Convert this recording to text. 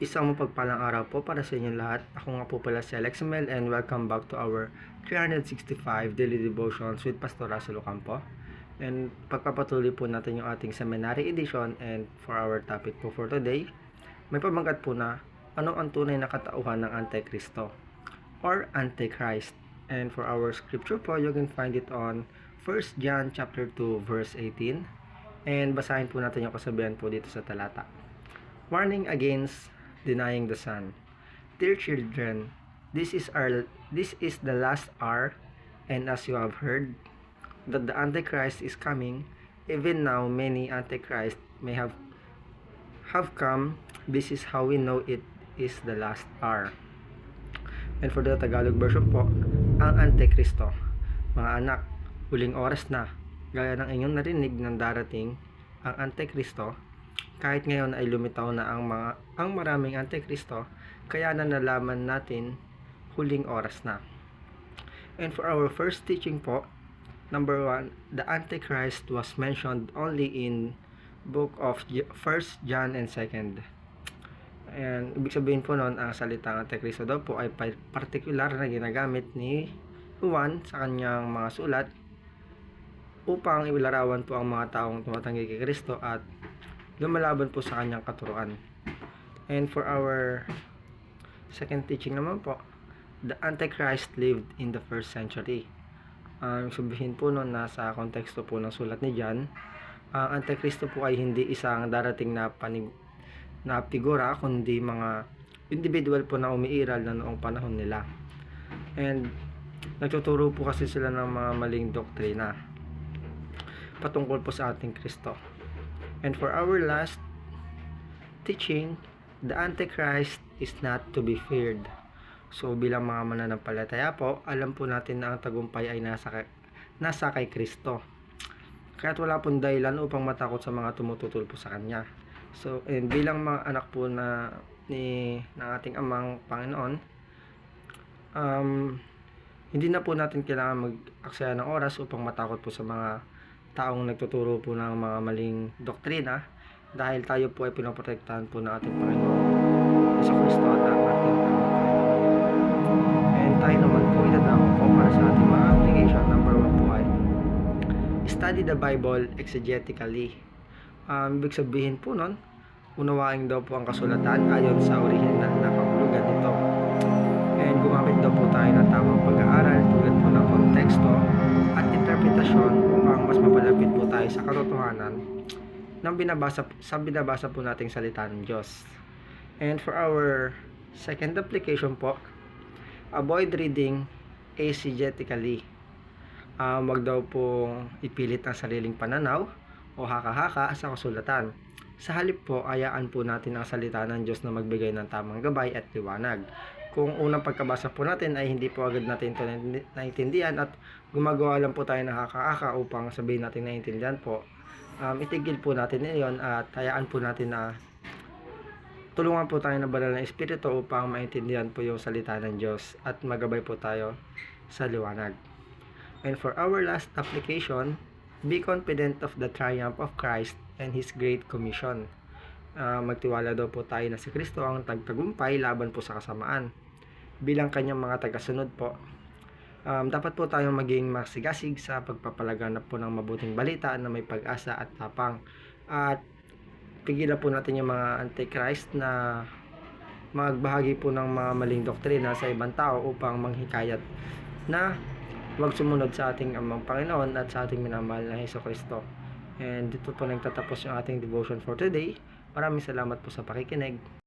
Isang mapagpalang araw po para sa inyong lahat. Ako nga po pala si Alex Mel and welcome back to our 365 Daily Devotions with Pastor Russell Ocampo. And pagpapatuloy po natin yung ating seminary edition and for our topic po for today, may pamangkat po na ano ang tunay na katauhan ng Antikristo or Antichrist. And for our scripture po, you can find it on 1 John chapter 2 verse 18. And basahin po natin yung kasabihan po dito sa talata. Warning against denying the Son. Dear children, this is our this is the last hour, and as you have heard that the Antichrist is coming, even now many Antichrist may have have come. This is how we know it is the last hour. And for the Tagalog version po, ang Antikristo. Mga anak, huling oras na. Gaya ng inyong narinig ng darating, ang Antikristo, kahit ngayon ay lumitaw na ang mga ang maraming Antikristo, kaya na nalaman natin huling oras na. And for our first teaching po, number one, the Antichrist was mentioned only in book of First John and Second. And ibig sabihin po noon, ang salitang Antikristo daw po ay pa- particular na ginagamit ni Juan sa kanyang mga sulat upang ilarawan po ang mga taong tumatanggi kay Kristo at lumalaban po sa kanyang katuruan. And for our second teaching naman po, the Antichrist lived in the first century. Ang sabihin po noon nasa konteksto po ng sulat ni John, ang Antikristo po ay hindi isang darating na panig na figura kundi mga individual po na umiiral na noong panahon nila. And nagtuturo po kasi sila ng mga maling doktrina patungkol po sa ating Kristo. And for our last teaching, the Antichrist is not to be feared. So bilang mga mananampalataya po, alam po natin na ang tagumpay ay nasa nasa kay Kristo. Kaya't wala pong dahilan upang matakot sa mga tumututol po sa Kanya. So, and bilang mga anak po na ni ng ating amang Panginoon, um, hindi na po natin kailangan mag-aksaya ng oras upang matakot po sa mga taong nagtuturo po ng mga maling doktrina dahil tayo po ay pinoprotektahan po ng ating Panginoon sa Kristo at ang ating. And tayo naman po itadako po para sa ating mga application. Number one po ay study the Bible exegetically. Um, ibig sabihin po nun, unawain daw po ang kasulatan ayon sa orihinal na kahulugan nito. And gumamit daw po tayo ng tamang pag-aaral tulad po ng konteksto interpretasyon upang mas mapalapit po tayo sa katotohanan ng binabasa, sa binabasa po nating salita ng Diyos. And for our second application po, avoid reading exegetically. Um, wag daw pong ipilit ang sariling pananaw o haka-haka sa kasulatan. Sa halip po, ayaan po natin ang salita ng Diyos na magbigay ng tamang gabay at liwanag. Kung unang pagkabasa po natin ay hindi po agad natin ito naiintindihan at gumagawa lang po tayo ng haka-haka upang sabihin natin naiintindihan po, um, itigil po natin iyon at hayaan po natin na tulungan po tayo ng banal na espiritu upang maintindihan po yung salita ng Diyos at magabay po tayo sa liwanag. And for our last application, be confident of the triumph of Christ and His great commission. Ah, magtiwala daw po tayo na si Kristo ang tagtagumpay laban po sa kasamaan. Bilang kanyang mga tagasunod po, um, dapat po tayong maging masigasig sa pagpapalaganap po ng mabuting balita na may pag-asa at tapang. At pigilan po natin yung mga antichrist na magbahagi po ng mga maling doktrina sa ibang tao upang manghikayat na huwag sumunod sa ating amang Panginoon at sa ating minamahal na Heso Kristo. And dito po nagtatapos yung ating devotion for today. Maraming salamat po sa pakikinig.